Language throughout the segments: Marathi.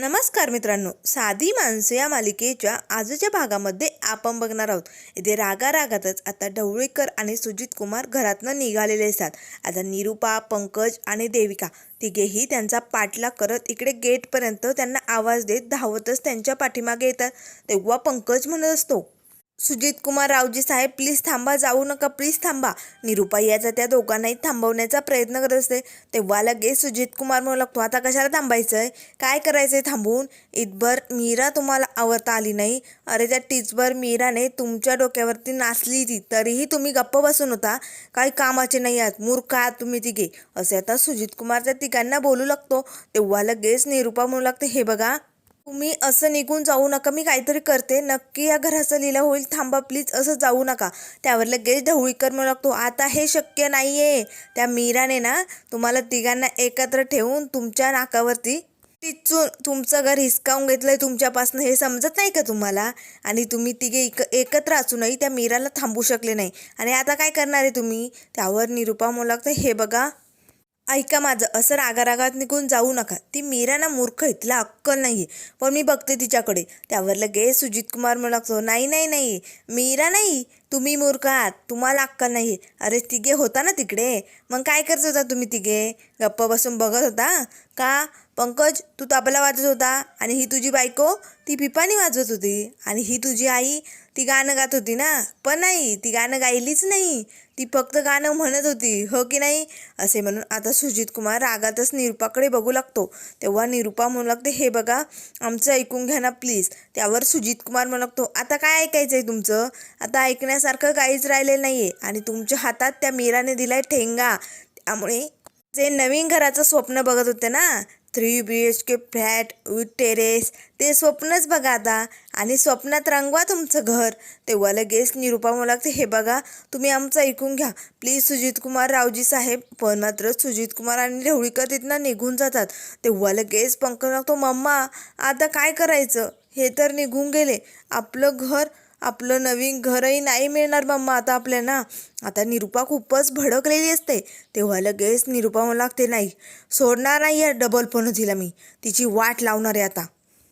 नमस्कार मित्रांनो साधी माणसं या मालिकेच्या आजच्या भागामध्ये आपण बघणार आहोत. इथे रागा रागातच आता ढवळीकर आणि सुजित कुमार घरातनं निघालेले असतात. आता निरुपा पंकज आणि देविका तिघेही त्यांचा पाठलाग करत इकडे गेटपर्यंत त्यांना आवाज देत धावतच त्यांच्या पाठीमागे येतात. तेव्हा पंकज म्हणत असतो सुजित कुमार रावजी साहेब प्लीज थांबा जाऊ नका प्लीज थांबा. निरुपा याचा त्या दोघांनाही थांबवण्याचा प्रयत्न करत असते. तेव्हा लगेच सुजित कुमार म्हणू लागतो आता कशाला थांबायचं आहे काय करायचं आहे थांबून? इतभर मीरा तुम्हाला आवडता आली नाही. अरे त्या टीचभर मीराने तुमच्या डोक्यावरती नाचली ती तरीही तुम्ही गप्प बसून होता. काही कामाचे नाही आहात मूर्ख आहात तुम्ही तिघे. असे आता सुजित कुमार त्या तिघांना बोलू लागतो. तेव्हा लगेच निरुपा म्हणू लागते हे बघा तुम्ही असं निघून जाऊ नका. मी काहीतरी करते. नक्की या घराचं लिला होईल. थांबा प्लीज. असं जाऊ नका. त्यावर लगेच ढवळीकर म्हणू लागतो आता हे शक्य नाही आहे त्या मीराने ना तुम्हाला तिघांना एकत्र ठेवून तुमच्या नाकावरती टिचून तुमचं घर हिसकावून घेतलंय तुमच्यापासून. हे समजत नाही का तुम्हाला? आणि तुम्ही तिघे एक एकत्र असूनही त्या मीराला थांबू शकले नाही. आणि आता काय करणार आहे तुम्ही? त्यावर निरुपा म्हणू लागतं हे बघा ऐका माझं असं रागारागात निघून जाऊ नका. ती मीरा ना मूर्ख आहे तिला अक्कल नाही आहे पण मी बघते तिच्याकडे. त्यावर लगेच सुजित कुमार म्हणू लागतो नाही नाही नाही. मीरा नाही. तुम्ही मूर्ख आहात. तुम्हाला अक्कल नाही आहे अरे तिघे होता ना तिकडे? मग काय करत होता तुम्ही तिघे? गप्प बसून बघत होता? का? पंकज तू तबला वाजत होता आणि ही तुझी बायको? ती पिपाणी वाजवत होती आणि ही तुझी आई? ती गाणं गात होती ना. पण नाही ती गाणं गायलीच नाही. ती फक्त गाणं म्हणत होती हो की नाही? असे म्हणून आता सुजित कुमार रागातच निरुपाकडे बघू लागतो. तेव्हा निरुपा म्हणू लागते हे बघा आमचं ऐकून घ्या ना प्लीज. त्यावर सुजित कुमार म्हणू लागतो आता काय ऐकायचं आहे तुमचं? आता ऐकण्यासारखं काहीच राहिलेलं नाही आहे आणि तुमच्या हातात त्या मीराने दिलाय ठेंगा. त्यामुळे जे नवीन घराचं स्वप्न बघत होते ना three B H K flat with terrace ते स्वप्नच बघा आता. आणि स्वप्नात रंगवा तुमचं घर. तेव्हा लगेच निरुपा मला लागते हे बघा तुम्ही आमचं ऐकून घ्या. प्लीज सुजित कुमार रावजी साहेब. पण मात्र सुजित कुमार आणि ढवळीकर तिथनं निघून जातात. तेव्हा लगेच पंकज लागतो मम्मा आता काय करायचं? हे तर निघून गेले. आपलं घर आपलं नवीन घरही नाही मिळणार मम्मा. आता आपल्याला आता निरुपा खूपच भडकलेली असते. तेव्हा लगेच निरुपा मला लागते नाही सोडणार नाही आहे डबल पण तिला मी. तिची वाट लावणार आहे आता.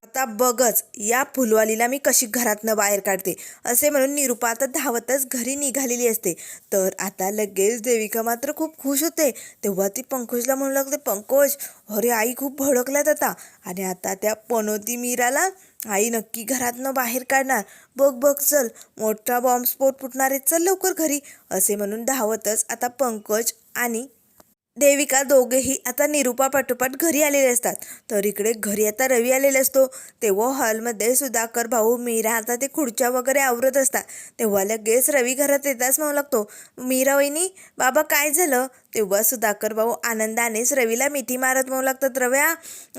आता बघच या फुलवालीला मी कशी घरातनं बाहेर काढते. असे म्हणून निरुपा आता धावतच घरी निघालेली असते. तर आता लगेच देविका मात्र खूप खुश होते. तेव्हा ती पंकजला म्हणू लागते पंकज अरे आई खूप भडकल्यात आता. आणि आता त्या पनोती मीराला आई नक्की घरातनं बाहेर काढणार. बघ बघ चल. मोठा बॉम्बस्फोट फुटणार आहे. चल लवकर घरी. असे म्हणून धावतच आता पंकज आणि देविका दोघेही आता निरुपा पाठोपाठ घरी आलेले असतात. तर इकडे घरी आता रवी आलेला असतो. तेव्हा हॉलमध्ये सुधाकर भाऊ मीरा आता ते खुर्च्या वगैरे आवरत असतात. तेव्हा लगेच रवी घरात येताच म्हणू लागतो मीरा वहिनी बाबा काय झालं? तेव्हा सुधाकर भाऊ आनंदानेच रवीला मिठी मारत म्हणू लागतात रव्या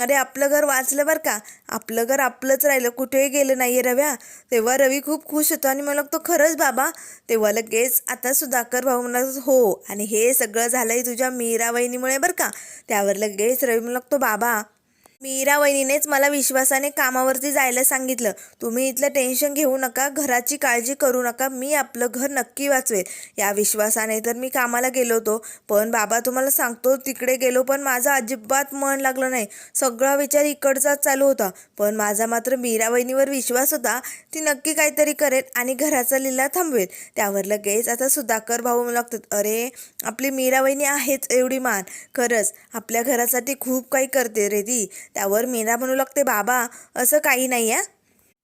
अरे आपलं घर वाचलं बरं का? आपलं घर आपलंच राहिलं कुठेही गेलं नाही आहे रव्या. तेव्हा रवी खूप खुश होतो आणि मला लागतो खरंच बाबा? तेव्हा लगेच आता सुधाकर भाऊ म्हणत हो आणि हे सगळं झालंय तुझ्या मीरा वहिनीमुळे बरं का. त्यावर लगेच रवी म्हणू लागतो बाबा मीरा वहिनीनेच मला विश्वासाने कामावरती जायला सांगितलं. तुम्ही इथलं टेन्शन घेऊ नका घराची काळजी करू नका मी आपलं घर नक्की वाचवेल. या विश्वासाने तर मी कामाला गेलो होतो पण बाबा तुम्हाला सांगतो तिकडे गेलो पण माझं अजिबात मन लागलं नाही. सगळा विचार इकडचाच चालू होता पण माझा मात्र मीरा वहिनीवर विश्वास होता ती नक्की काहीतरी करेल आणि घराचा लिला थांबवेल. त्यावर लगेच आता सुधाकर भाऊ लागतात. अरे आपली मीरा वहिनी आहेच एवढी मान खरंच आपल्या घरासाठी खूप काही करते रे ती. त्यावर मीरा म्हणू लागते बाबा असं काही नाही आहे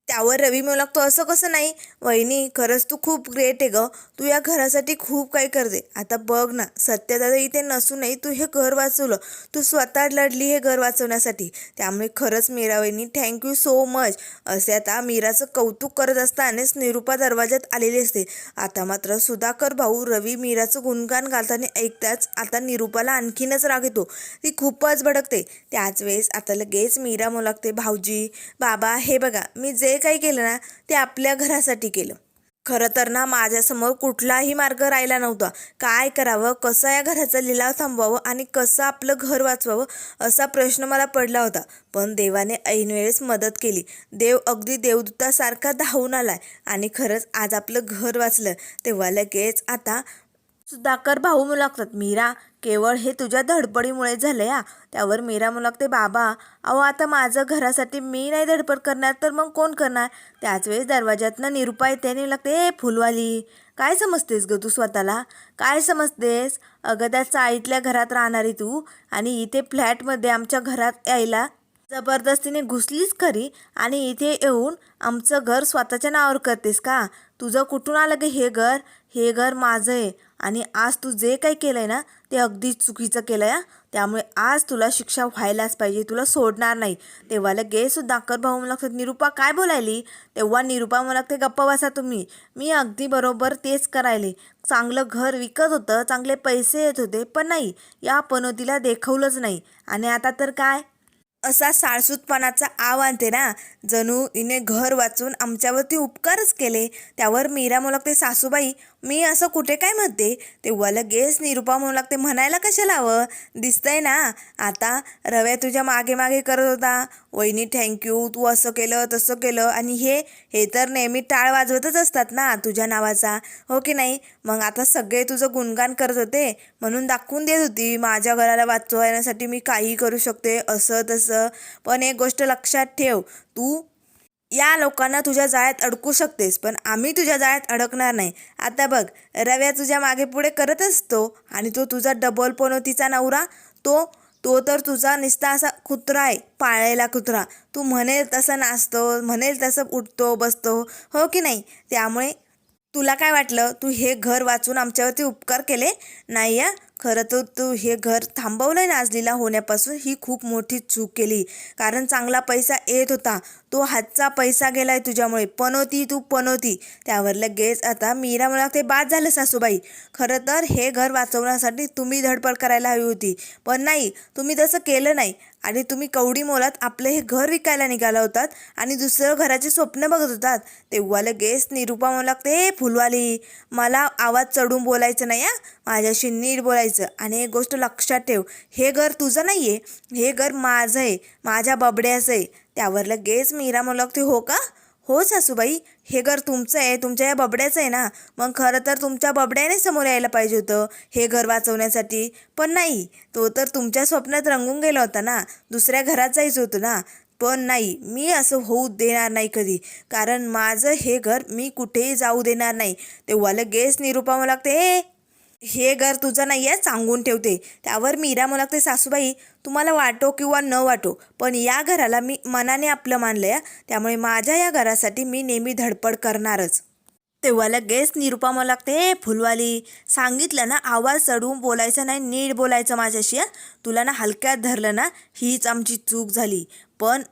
त्यावर रवी म्हणू लागतो असं कसं नाही? वहिनी खरंच तू खूप ग्रेट आहे ग. तू या घरासाठी खूप काही करते. आता बघ ना सत्यदादा इथे नसूनही तू हे घर वाचवलं. तू स्वतः लढली हे घर वाचवण्यासाठी. त्यामुळे खरंच मीरा वहिनी थँक्यू सो मच असे आता मीराचं कौतुक करत असतानाच निरुपा दरवाजात आलेली असते. आता मात्र सुधाकर भाऊ रवी मीराचं गुणगान घालताना ऐकताच आता निरुपाला आणखीनच राग येतो. ती खूपच भडकते. त्याच वेळेस आता लगेच मीरा मुलागते लागते भाऊजी बाबा हे बघा मी जे काही केलं ना ते आपल्या घरासाठी केलं. खरं तर ना माझ्यासमोर कुठलाही मार्ग राहिला नव्हता. काय करावं कसं या घराचा लिलाव थांबवावं आणि कसं आपलं घर वाचवावं असा प्रश्न मला पडला होता. पण देवाने ऐनवेळेस मदत केली. देव अगदी देवदूतासारखा धावून आलाय. आणि खरंच आज आपलं घर वाचलं. तेव्हा लगेच आता सुधाकर भाऊ म्हणू मीरा केवळ हे तुझ्या धडपडीमुळे झालं या त्यावर मीरा मुलागते बाबा अहो आता माझं घरासाठी मी नाही धडपड करणार तर मग कोण करणार? त्याच वेळेस दरवाज्यातनं निरुपा येते आणि लागते ए फुलवाली काय समजतेस ग तू स्वतःला? काय समजतेस? अगं त्या चाळीतल्या घरात राहणारी तू आणि इथे फ्लॅटमध्ये आमच्या घरात यायला जबरदस्तीने घुसलीच खरी आणि इथे येऊन आमचं घर स्वतःच्या नावावर करतेस का? तुझं कुठून आलं गे हे घर? हे घर माझं आहे. आणि आज तू जे काही केलं आहे ना ते अगदी चुकीचं केलं आहे त्यामुळे आज तुला शिक्षा व्हायलाच पाहिजे. तुला सोडणार नाही. तेव्हा लगे सुद्धा अक्कर भाऊ मला लागतात निरुपा काय बोलायली? तेव्हा निरुपा मला लागते गप्पा बसा तुम्ही. मी अगदी बरोबर तेच करायले. चांगलं घर विकत होतं चांगले पैसे येत होते पण नाही. या पनोतीला देखवलंच नाही. आणि आता तर काय? असा साळसूतपणाचा आव आणते ना. जणू हिने घर वाचून आमच्यावरती उपकारच केले. त्यावर मीरा म्हणू ते सासूबाई मी असं कुठे काय म्हणते? तेव्हा लगेच निरुपा म्हणू लागते म्हणायला कशाला हवं? दिसतंय ना? आता रव्या तुझ्या मागे मागे करत होता. वहिनी थँक्यू तू असं केलं तसं केलं. आणि हे हे तर नेहमी टाळ वाजवतच असतात ना तुझ्या नावाचा. हो की नाही? मग आता सगळे तुझं गुणगान करत होते. म्हणून दाखवून देत होती. माझ्या घराला वाचवण्यासाठी मी काही करू शकते असं तसं. पण एक गोष्ट लक्षात ठेव. तू या लोकांना तुझ्या जाळ्यात अडकू शकतेस पण आम्ही तुझ्या जाळ्यात अडकणार नाही. आता बघ रव्या तुझ्या मागे पुढे करत असतो आणि तो तुझा डबल पनोतीचा नवरा तो तो तर तुझा निस्ता असा कुत्रा आहे पाळलेला कुत्रा. तू म्हणेल तसं नाचतो म्हणेल तसं उठतो बसतो हो की नाही? त्यामुळे तुला काय वाटलं? तू हे घर वाचून आमच्यावरती उपकार केले? नाही या खरं तर तू हे घर थांबवलं नाजलीला होण्यापासून ही खूप मोठी चूक केली. कारण चांगला पैसा येत होता. तो हातचा पैसा गेलाय तुझ्यामुळे. पनोती तू पनोती. त्यावर लगेच आता मीरा म्हणा ते बाद झालं सासूबाई. खरं तर हे घर वाचवण्यासाठी तुम्ही धडपड करायला हवी होती. पण नाही तुम्ही तसं केलं नाही. आणि तुम्ही कवडी मोलात आपलं हे घर विकायला निघाला होतात आणि दुसरं घराचे स्वप्न बघत होतात. तेव्हा लगेच निरुपा मला लागते हे फुलवाली मला आवाज चढून बोलायचं नाही हा. माझ्याशी नीट बोलायचं. आणि एक गोष्ट लक्षात ठेव हे घर तुझं नाही आहे हे घर माझं आहे. माझ्या बबड्याचं आहे. त्यावर लगेच मीरा मला लागते हो का? हो सासूबाई हे घर तुमचं आहे तुमच्या या बबड्याचं आहे ना? मग खरं तर तुमच्या बबड्याने समोर यायला पाहिजे होतं. हे घर वाचवण्यासाठी. पण नाही तो तर तुमच्या स्वप्नात रंगून गेला होता ना. दुसऱ्या घरात जायचं होतं ना. पण नाही मी असं होऊ देणार नाही कधी. कारण माझं हे घर मी कुठेही जाऊ देणार नाही. तेव्हा लगेच निरूपा मला लागते हे हे घर तुझं नाही आहे सांगून ठेवते. त्यावर मीरा मला लागते सासूबाई तुम्हाला वाटो किंवा न वाटो पण या घराला मी मनाने आपलं मानलं आहे त्यामुळे माझ्या या घरासाठी मी नेहमी धडपड करणारच. तेव्हा लगेच निरुपा मला लागते फुलवाली सांगितलं ना आवाज चढवून बोलायचं नाही नीट बोलायचं माझ्याशी तुला ना हलक्यात धरलं ना हीच आमची चूक झाली. पण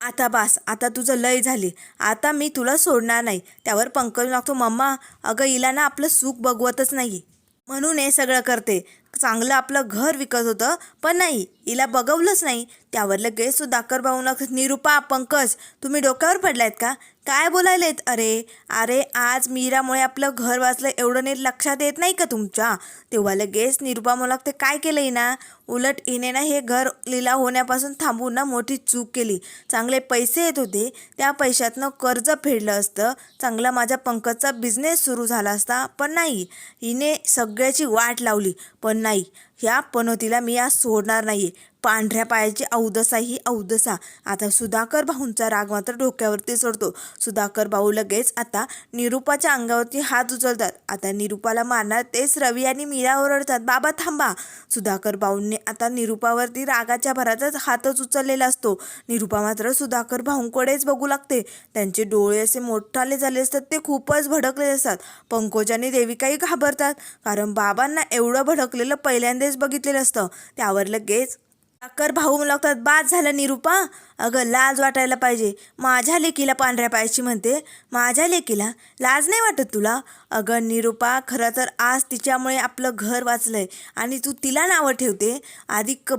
आता बास आता तुझं लय झाली. आता मी तुला सोडणार नाही. त्यावर पंकज लागतो मम्मा अगं हिला ना आपलं सुख बघवतच नाही म्हणून हे सगळं करते. चांगलं आपलं घर विकत होतं पण नाही हिला बघवलंच नाही. त्यावर लगेच सुधाकर भाऊ लागतात निरुपा पंकज तुम्ही डोक्यावर पडलायत का? काय बोलायलेत? अरे अरे आज मीरामुळे आपलं घर वाचलं एवढं नीट लक्षात येत नाही का तुमच्या? तेव्हा लगेच निरुपा मुलाक ते काय केलं हिना? उलट हिने ना हे घर लिला होण्यापासून थांबून ना मोठी चूक केली. चांगले पैसे येत होते त्या पैशातनं कर्ज फेडलं असतं. चांगला माझ्या पंकजचा बिझनेस सुरू झाला असता पण नाही हिने सगळ्याची वाट लावली. पण नाही. ह्या पनोतीला मी आज सोडणार नाही पांढऱ्या पायाची अवदसा ही अवदसा आता सुधाकर भाऊंचा राग मात्र डोक्यावरती चढतो सुधाकर भाऊ लगेच आता निरुपाच्या अंगावरती हात उचलतात. आता निरुपाला मारणार तेच रवी आणि मीरा ओरडतात. बाबा थांबा. सुधाकर भाऊंनी आता निरुपावरती रागाच्या भरातच हातच उचललेला असतो. निरुपा मात्र सुधाकर भाऊंकडेच बघू लागते. त्यांचे डोळे असे मोठाले झाले असतात ते खूपच भडकले असतात. पंकज आणि देविकाही घाबरतात. कारण बाबांना एवढं भडकलेलं पहिल्यांदाच बघितलेलं असतं. त्यावर लगेच अक्कर भाऊ लागतात बाद झालं निरुपा अगं लाज वाटायला पाहिजे. माझ्या लेकीला पांढऱ्या पायाची म्हणते. माझ्या लेकीला? लाज नाही वाटत तुला? अगं निरुपा खरं तर आज तिच्यामुळे आपलं घर वाचलंय आणि तू तिला नावं ठेवते. आधी क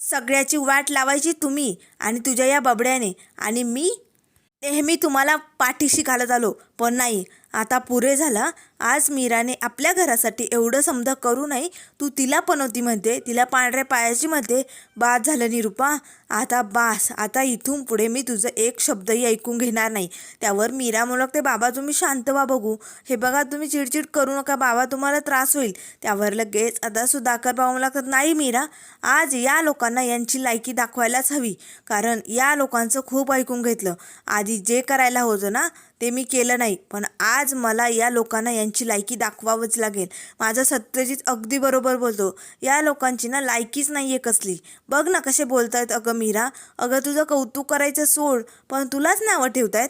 सगळ्याची वाट लावायची तुम्ही आणि तुझ्या या बबड्याने आणि मी नेहमी तुम्हाला पाठीशी घालत आलो. पण नाही. आता पुरे झाला. आज मीराने आपल्या घरासाठी एवढं समजा करू नाही तू तिला पनवती म्हणते. तिला पांढऱ्या पायाची म्हणते. बाद झालं निरूपा आता बास. आता इथून पुढे मी तुझं एक शब्दही ऐकून घेणार नाही. त्यावर मीरा म्हणते बाबा तुम्ही शांत वा बघू. हे बघा तुम्ही चिडचिड करू नका बाबा. तुम्हाला त्रास होईल. त्यावर लगेच आता सुधाकर बाबा लागतात नाही मीरा. आज या लोकांना यांची लायकी दाखवायलाच हवी. कारण या लोकांचं खूप ऐकून घेतलं. आधी जे करायला होतं ना ते मी केलं नाही. पण आज मला या लोकांना यांची लायकी दाखवावंच लागेल. माझं सत्यजित अगदी बरोबर बोलतो. या लोकांची ना लायकीच नाही आहे कसली. बघ ना कसे बोलतायत अगं मीरा. अगं तुझं कौतुक करायचं सोड पण तुलाच नावं ठेवतायत.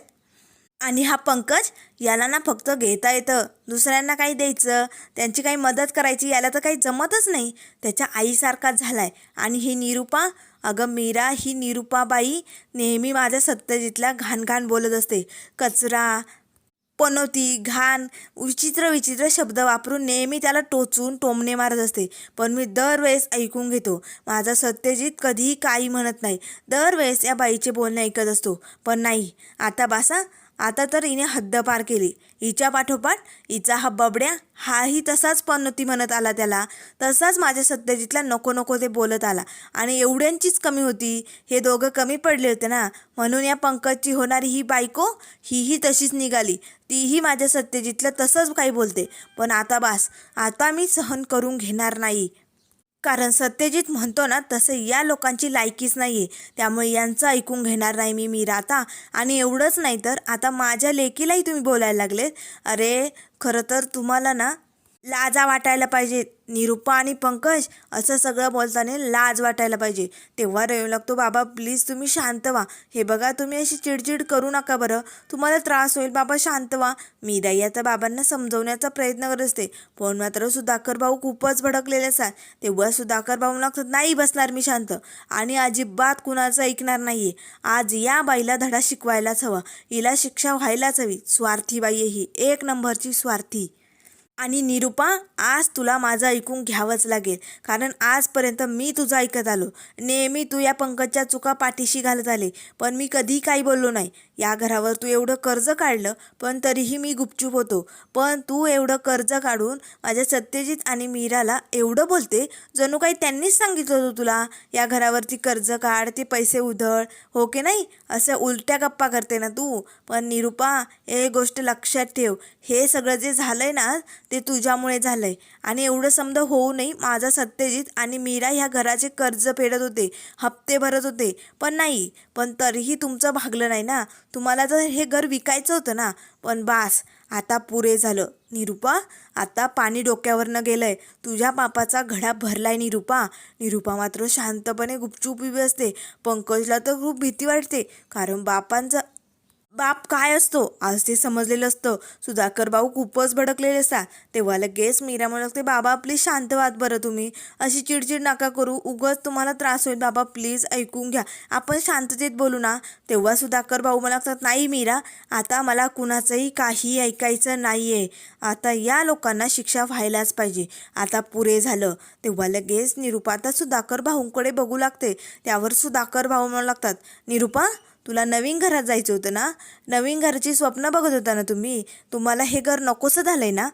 आणि हा पंकज याला ना फक्त घेता येतं. दुसऱ्यांना काही द्यायचं त्यांची काही मदत करायची याला तर काही जमतच नाही. त्याच्या आईसारखाच झालाय. आणि ही निरूपा अगं मीरा ही निरूपाबाई नेहमी माझ्या सत्यजितला घाण घाण बोलत असते. कचरा पनोती घाण विचित्र विचित्र शब्द वापरून नेहमी त्याला टोचून टोमणे मारत असते. पण मी दरवेळेस ऐकून घेतो माझा सत्यजित कधीही काही म्हणत नाही. दरवेळेस या बाईचे बोलणे ऐकत असतो. पण नाही. आता बासा आता तर हिने हद्द पार केली. हिच्या पाठोपाठ हिचा हा बबड्या हाही तसाच पनोती म्हणत आला त्याला. तसाच माझ्या सत्यजितला नको नको ते बोलत आला. आणि एवढ्यांचीच कमी होती. हे दोघं कमी पडले होते ना. म्हणून या पंकजची होणारी ही बायको हीही तशीच निघाली. तीही माझ्या सत्यजितला तसंच काही बोलते. पण आता बास आता मी सहन करून घेणार नाही. कारण सत्यजित म्हणतो ना तसं या लोकांची लायकीच नाही आहे त्यामुळे यांचं ऐकून घेणार नाही मी मीरा आता आणि एवढंच नाही तर आता माझ्या लेकीलाही तुम्ही बोलायला लागलेत. अरे खरं तर तुम्हाला ना लाजा वाटायला पाहिजे निरुपा आणि पंकज असं सगळं बोलताना लाज वाटायला पाहिजे. तेव्हा रेव लागतो बाबा प्लीज तुम्ही शांत व्हा. हे बघा तुम्ही अशी चिडचिड करू नका बरं. तुम्हाला त्रास होईल. बाबा शांत व्हा. मी दाई आता बाबांना समजवण्याचा प्रयत्न करत असते. पण मात्र सुधाकर भाऊ खूपच भडकलेले असतात. तेव्हा सुधाकर भाऊ लागतात नाही बसणार मी शांत. आणि अजिबात कुणाचं ऐकणार नाही आज या बाईला धडा शिकवायलाच हवा. हिला शिक्षा व्हायलाच हवी. स्वार्थी बाई आहे ही. एक नंबरची स्वार्थी. आणि निरूपा आज तुला माझं ऐकून घ्यावंच लागेल. कारण आजपर्यंत मी तुझं ऐकत आलो. नेहमी तू या पंकजच्या चुका पाठीशी घालत आले. पण मी कधी काही बोललो नाही. या घरावर तू एवढं कर्ज काढलं पण तरीही मी गुपचूप होतो. पण तू एवढं कर्ज काढून माझ्या सत्यजित आणि मीराला एवढं बोलते जणू काही त्यांनीच सांगितलं होतं तुला? या घरावरती कर्ज काढ ते पैसे उधळ. हो की नाही? असं उलट्या गप्पा करते ना तू. पण निरूपा हे गोष्ट लक्षात ठेव. हे सगळं जे झालंय ना ते तुझ्यामुळे झालंय. आणि एवढं समजा होऊ नये माझा सत्यजित आणि मीरा ह्या घराचे कर्ज फेडत होते हप्ते भरत होते. पण नाही पण तरीही तुमचं भागलं नाही ना. तुम्हाला जर हे घर विकायचं होतं ना पण बास आता पुरे झालं. निरूपा आता पाणी डोक्यावरनं गेलंय. तुझ्या पापाचा घडा भरलाय निरूपा. निरूपा मात्र शांतपणे गुपचूप उभी असते. पंकजला तर खूप भीती वाटते कारण बापांचा बाप काय असतो? आज ते समजलेलं असतं. सुधाकर भाऊ खूपच भडकलेले असतात तेव्हा लगेच मीरा म्हणत ते बाबा प्लीज शांत वाद बरं तुम्ही. अशी चिडचिड नका करू. उगच तुम्हाला त्रास होईल. बाबा प्लीज ऐकून घ्या. आपण शांततेत बोलू ना. तेव्हा सुधाकर भाऊ मला लागतात नाही मीरा आता मला कुणाचंही काही ऐकायचं नाही आहे आता या लोकांना शिक्षा व्हायलाच पाहिजे. आता पुरे झालं. तेव्हा लगेच निरूपा आता सुधाकर भाऊंकडे बघू लागते. त्यावर सुधाकर भाऊ म्हणू लागतात निरूपा तुला नवीन घरात जायचं होतं ना? नवीन घराची स्वप्न बघत होता ना तुम्ही? तुम्हाला हे घर नकोसं झालं आहे ना?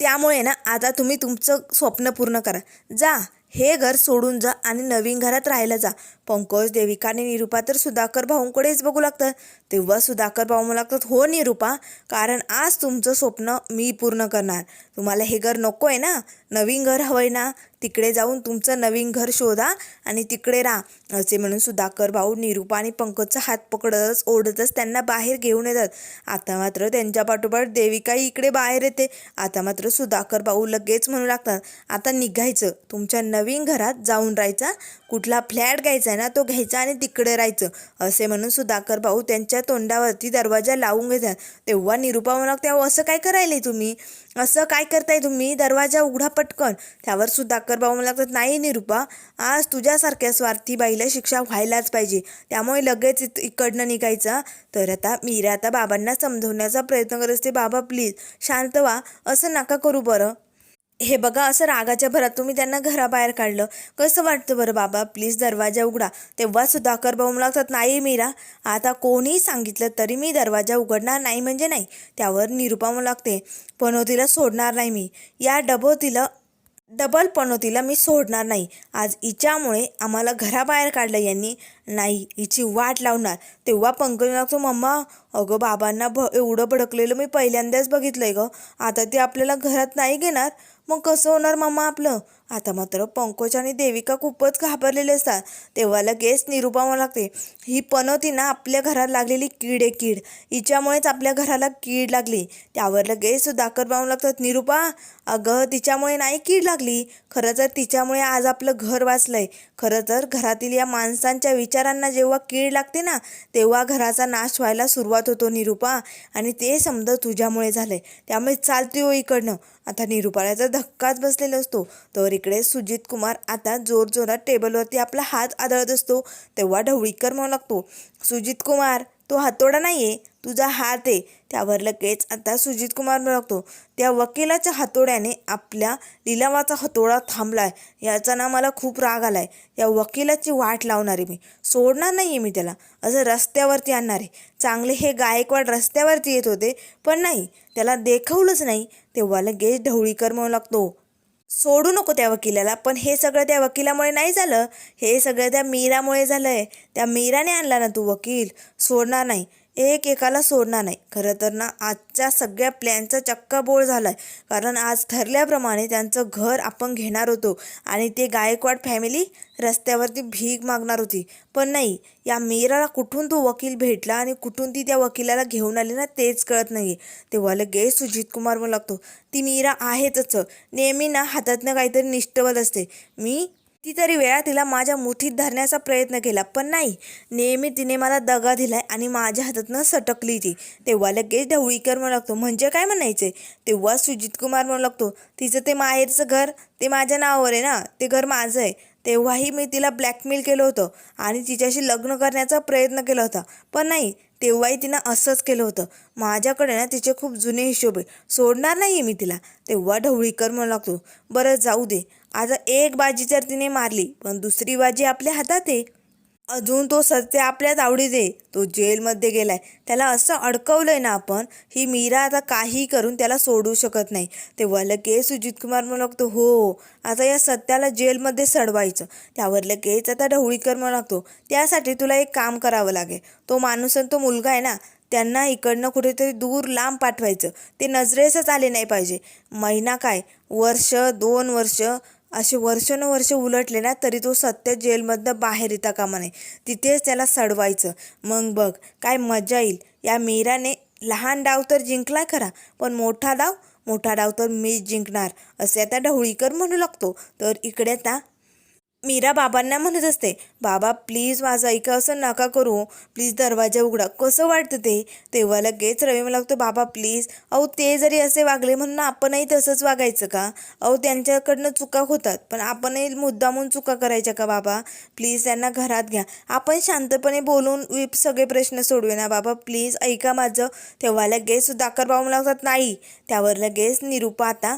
त्यामुळे ना आता तुम्ही तुमचं स्वप्न पूर्ण करा. जा हे घर सोडून जा आणि नवीन घरात राहायला जा. पंकज देविका आणि निरूपा तर सुधाकर भाऊंकडेच बघू लागतात. तेव्हा सुधाकर भाऊ म्हणू लागतात हो निरूपा कारण आज तुमचं स्वप्न मी पूर्ण करणार. तुम्हाला हे घर नको आहे ना? नवीन घर हवं आहे ना? तिकडे जाऊन तुमचं नवीन घर शोधा आणि तिकडे राहा. असे म्हणून सुधाकर भाऊ निरूपा आणि पंकजचा हात पकडतच ओढतच त्यांना बाहेर घेऊन येतात. आता मात्र त्यांच्या पाठोपाठ देविकाही इकडे बाहेर येते. आता मात्र सुधाकर भाऊ लगेच म्हणू लागतात आता निघायचं. तुमच्या नवीन घरात जाऊन राहायचा. कुठला फ्लॅट घ्यायचा आहे ना तो घ्यायचा आणि तिकडे राहायचं. असे म्हणून सुधाकर भाऊ त्यांच्या तोंडावरती दरवाजा लावून घेतात. तेव्हा निरूपा म्हणू लागते "अहो, असं काय करायला तुम्ही? असं काय करताय तुम्ही? दरवाजा उघडा पटकन. त्यावर सुधाकर भाऊ मला लागतात नाही निरूपा आज तुझ्यासारख्या स्वार्थी बाईला शिक्षा व्हायलाच पाहिजे. त्यामुळे लगेच इकडनं निघायचं. तर आता मीरा आता बाबांना समजवण्याचा प्रयत्न करत असते. बाबा प्लीज शांत व्हा. असं नका करू बरं. हे बघा असं रागाच्या भरात तुम्ही त्यांना घराबाहेर काढलं. कसं वाटतं बरं बाबा? प्लीज दरवाजा उघडा. तेव्हा सुधाकर भाऊ लागतात नाही मीरा आता कोणीही सांगितलं तरी मी दरवाजा उघडणार नाही म्हणजे नाही. त्यावर निरुपा म्हणू लागते पनोतीला सोडणार नाही मी. या डबोतीला डबल पनोतीला मी सोडणार नाही. आज हिच्यामुळे आम्हाला घराबाहेर काढलं यांनी. नाही हिची वाट लावणार. तेव्हा पंकज लागतो मम्मा अगं बाबांना भ एवढं भडकलेलं मी पहिल्यांदाच बघितलं आहे गं. आता ते आपल्याला घरात नाही घेणार. मग कसं होणार मम्मा आपलं? आता मात्र पंकज आणि देविका खूपच घाबरलेले असतात. तेव्हा लगेच निरुपा लागते ही पनोती ना आपल्या घरात लागलेली कीड आहे कीड हिच्यामुळेच आपल्या घराला कीड लागली. त्यावर लगेच सुधाकर पाहू लागतात निरुपा अगं तिच्यामुळे नाही कीड लागली. खरं तर तिच्यामुळे आज आपलं घर वाचलंय. खरं तर घरातील या माणसांच्या विचारांना जेव्हा कीड लागते ना तेव्हा घराचा नाश व्हायला सुरुवात होतो निरुपा आणि ते समजा तुझ्यामुळे झालंय. त्यामुळे चालते हो इकडनं. आता निरुपाळ्याचा धक्काच बसलेला असतो. तर इकडे सुजित कुमार आता जोरजोरात टेबलवरती आपला हात आदळत असतो. तेव्हा ढवळीकर म्हणू लागतो सुजित कुमार तो हातोडा नाही आहे तुझा हात आहे. त्यावर लगेच आता सुजित कुमार म्हणू लागतो त्या वकिलाच्या हातोड्याने आपल्या लिलावाचा हातोडा थांबलाय. याचा ना मला खूप राग आलाय. या वकिलाची वाट लावणार आहे मी. सोडणार नाही आहे मी त्याला. असं रस्त्यावरती आणणार. आहे चांगले हे गायकवाड रस्त्यावरती येत होते पण नाही. त्याला देखवलंच नाही. तेव्हा लगेच ढवळीकर म्हणू लागतो. सोडू नको त्या वकिलाला. पण हे सगळं त्या वकिलामुळे नाही झालं. हे सगळं त्या मीरामुळे झालं आहे त्या मीराने आणला ना तू वकील. सोडणार नाही. एक एकाला सोडणार नाही. खरं तर ना आजच्या सगळ्या प्लॅनचा चक्का बोळ झाला आहे कारण आज ठरल्याप्रमाणे त्यांचं घर आपण घेणार होतो आणि ते गायकवाड फॅमिली रस्त्यावरती भीक मागणार होती. पण नाही या मीराला कुठून तो वकील भेटला आणि कुठून ती त्या वकिलाला घेऊन आली ना तेच कळत नाही तेव्हा लगेच सुजित कुमार म्हणू लागतो ती मीरा आहेतच. नेहमी ना हातातनं काहीतरी निष्ठवत असते. मी कितीतरी वेळा तिला माझ्या मुठीत धरण्याचा प्रयत्न केला पण नाही. नेहमी तिने मला दगा दिलाय आणि माझ्या हातातनं सटकली ती. तेव्हा लगेच ढवळीकर म्हणू लागतो म्हणजे काय म्हणायचे तेव्हा सुजित कुमार म्हणू लागतो तिचं ते माहेरचं घर ते माझ्या नावावर आहे ना ते घर माझं आहे. तेव्हाही मी तिला ब्लॅकमेल केलं होतं आणि तिच्याशी लग्न करण्याचा प्रयत्न केला होता पण नाही तेव्हाही तिनं असंच केलं होतं. माझ्याकडे ना तिचे खूप जुने हिशोब आहे सोडणार नाही आहे मी तिला. तेव्हा ढवळीकर म्हणू लागतो बरं जाऊ दे. आता एक बाजी जर तिने मारली पण दुसरी बाजी आपल्या हातात आहे. अजून तो सत्य आपल्याच आवडीत आहे. तो जेलमध्ये गेलाय. त्याला असं अडकवलंय ना आपण ही मीरा आता काही करून त्याला सोडू शकत नाही. तेव्हा लगेच सुजित कुमार म्हणू लागतो हो आता या सत्याला जेलमध्ये सडवायचं. त्यावर लगेच आता ढवळीकर म्हणू लागतो त्यासाठी तुला एक काम करावं लागेल. तो माणूस आणि तो मुलगा आहे ना त्यांना इकडनं कुठेतरी दूर लांब पाठवायचं. ते नजरेसच आले नाही पाहिजे. महिना काय? वर्ष दोन वर्ष असे वर्षानुवर्ष उलटले ना तरी तो सत्य जेलमधनं बाहेर येता कामा नये. तिथेच त्याला सडवायचं. मग बघ काय मजा येईल. या मीराने लहान डाव तर जिंकला खरा पण मोठा डाव मोठा डाव तर मीच जिंकणार असे आता ढवळीकर म्हणू लागतो. तर इकडे आता मीरा बाबांना म्हणत असते बाबा प्लीज माझं ऐका असं नका करू. प्लीज दरवाजा उघडा. कसं वाटतं ते? तेव्हा लगेच रवी मला लागतो बाबा प्लीज अहो ते जरी असे वागले म्हणून आपणही तसंच वागायचं का? अहो त्यांच्याकडनं चुका होतात पण आपणही मुद्दामून चुका करायच्या का बाबा? प्लीज त्यांना घरात घ्या. आपण शांतपणे बोलून सगळे प्रश्न सोडवे ना बाबा? प्लीज ऐका माझं. तेव्हा लगेच सुधाकर बाबू लागतात नाही. त्यावर लगेच निरूपा आता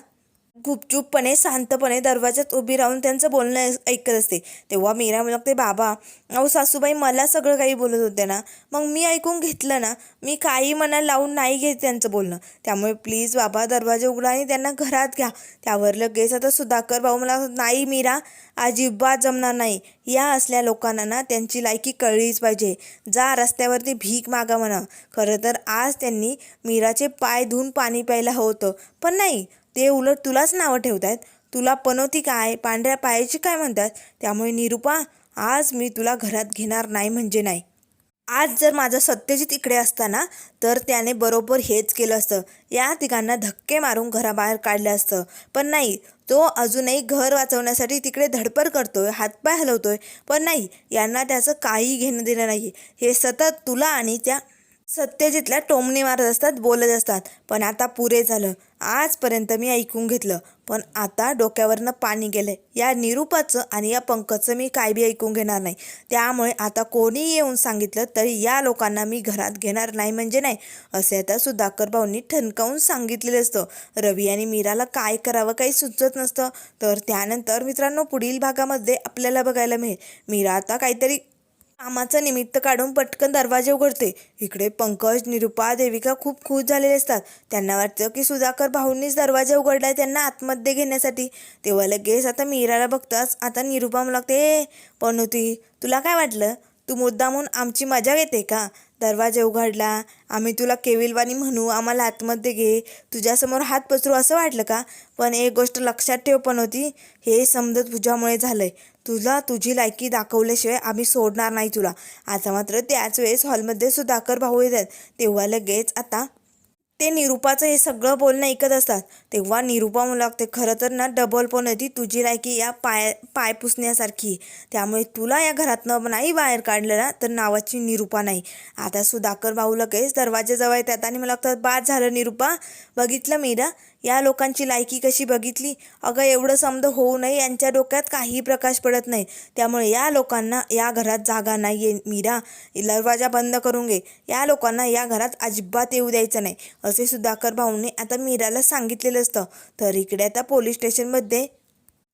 गुपचूपपणे शांतपणे दरवाजात उभी राहून त्यांचं बोलणं ऐकत असते. तेव्हा मीरा म्हणते बाबा अहो सासूबाई मला सगळं काही बोलत होते ना. मग मी ऐकून घेतलं ना मी काही मनाला लावून नाही घेत त्यांचं बोलणं. त्यामुळे प्लीज बाबा दरवाजा उघडा आणि त्यांना घरात घ्या. त्यावर लगेच आता सुधाकर भाऊ मला नाही मीरा अजिबात जमणार नाही. या असल्या लोकांना ना त्यांची लायकी कळलीच पाहिजे. जा रस्त्यावरती भीक मागा म्हणा. खरं तर आज त्यांनी मीराचे पाय धुवून पाणी प्यायला होतं. पण नाही ते उलट तुलाच नावं ठेवत आहेत तुला पनोती काय? पांढऱ्या पायाची काय म्हणतात? त्यामुळे निरुपा आज मी तुला घरात घेणार नाही म्हणजे नाही. आज जर माझं सत्यजित इकडे असताना तर त्याने बरोबर हेच केलं असतं. या तिघांना धक्के मारून घराबाहेर काढलं असतं. पण नाही तो अजूनही घर वाचवण्यासाठी तिकडे धडपड करतोय हातपाय हलवतोय. पण नाही यांना त्याचं काही घेणं देणं नाही हे सतत तुला आणि त्या सत्यजितला टोमणे मारत असतात बोलत असतात. पण आता पुरे झालं. आजपर्यंत मी ऐकून घेतलं. पण आता डोक्यावरनं पाणी गेलंय. या निरूपाचं आणि या पंकजचं मी काय बी ऐकून घेणार नाही. त्यामुळे आता कोणी येऊन सांगितलं तरी या लोकांना मी घरात घेणार नाही म्हणजे नाही असे आता सुधाकर भाऊंनी ठणकावून सांगितलेलं असतं. रवी आणि मीराला काय करावं काही सुचत नसतं. तर त्यानंतर मित्रांनो पुढील भागामध्ये आपल्याला बघायला मिळेल. मीरा आता काहीतरी कामाचं निमित्त काढून पटकन दरवाजे उघडते. इकडे पंकज निरुपा देविका खूप खुश झालेले असतात. त्यांना वाटतं की सुधाकर भाऊंनीच दरवाजा उघडलाय त्यांना आतमध्ये घेण्यासाठी. तेव्हा लगेच आता मीराला बघताच आता निरुपा मला लागते ए पण होती तुला काय वाटलं? तू मुद्दामून आमची मजा घेते का? दरवाजा उघडला आम्ही तुला केविलवाणी म्हणू आम्हाला आतमध्ये घे. तुझ्यासमोर हात पसरू असं वाटलं का? पण एक गोष्ट लक्षात ठेव पण होती हे समजत तुझ्यामुळे झालंय. तुला तुझी लायकी दाखवल्याशिवाय आम्ही सोडणार नाही तुला. आता मात्र त्याच वेळेस हॉलमध्ये सुधाकर भाऊ येतात. तेव्हा लगेच आता ते निरूपाचं हे सगळं बोलणं ऐकत असतात. तेव्हा निरूपा म्हणू लागते खरं तर ना डबल पण होती तुझी लायकी या पाय पाय पुसण्यासारखी. आहे. त्यामुळे तुला या घरातनं नाही बाहेर काढलं ना तर नावाची निरूपा नाही. आता सुधाकर भाऊ लगेच दरवाजाजवळ येतात आणि मला लागतात बाद झालं निरूपा बघितलं मी ना या लोकांची लायकी कशी बघितली? अगं एवढं समज होऊ नये यांच्या डोक्यात काही प्रकाश पडत नाही. त्यामुळे या लोकांना या घरात जागा नाही आहे मीरा दरवाजा बंद करून घे. या लोकांना या घरात अजिबात येऊ द्यायचं नाही. असे सुधाकर भाऊंनी आता मीराला सांगितलेलं असतं. तर इकडे आता पोलीस स्टेशनमध्ये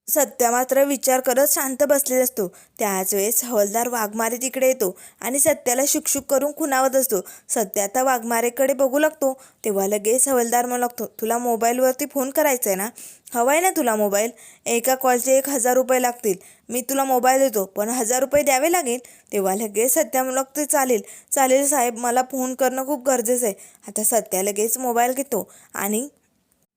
सत्या मात्र विचार करत शांत बसलेला असतो. त्याच वेळेस हवलदार वाघमारे तिकडे येतो आणि सत्याला शुकशुक करून खुणावत असतो. सत्या आता वाघमारेकडे बघू लागतो. तेव्हा लगेच हवलदार म्हणू लागतो तुला मोबाईलवरती फोन करायचा आहे ना? हवा आहे ना तुला मोबाईल. एका कॉलचे एक हजार रुपये लागतील. मी तुला मोबाईल देतो पण हजार रुपये द्यावे लागेल? तेव्हा लगेच सत्या म्हणू लागतो चालेल. चालेल साहेब मला फोन करणं खूप गरजेचं आहे आता सत्या लगेच मोबाईल घेतो आणि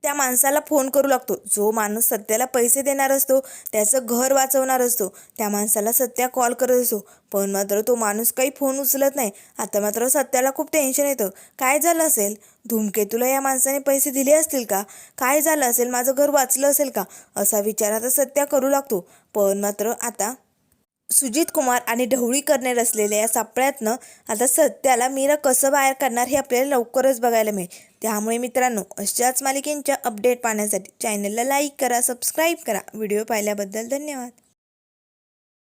त्या माणसाला फोन करू लागतो. जो माणूस सत्याला पैसे देणार असतो त्याचं घर वाचवणार असतो. त्या माणसाला सत्या कॉल करत असतो. पण मात्र तो माणूस काही फोन उचलत नाही. आता मात्र सत्याला खूप टेन्शन येतं. काय झालं असेल? धूमकेतूला या माणसाने पैसे दिले असतील का? काय झालं असेल? माझं घर वाचलं असेल का? असा विचार आता सत्या करू लागतो. पण मात्र आता सुजित कुमार आणि ढवळीकरने रचलेल्या या सापळ्यातनं आता सत्याला मीरा कसं बाहेर काढणार हे आपल्याला लवकरच बघायला मिळेल. त्यामुळे मित्रांनो अशाच मालिकेंच्या अपडेट पाहण्यासाठी चॅनलला लाईक करा सबस्क्राईब करा. व्हिडिओ पाहिल्याबद्दल धन्यवाद.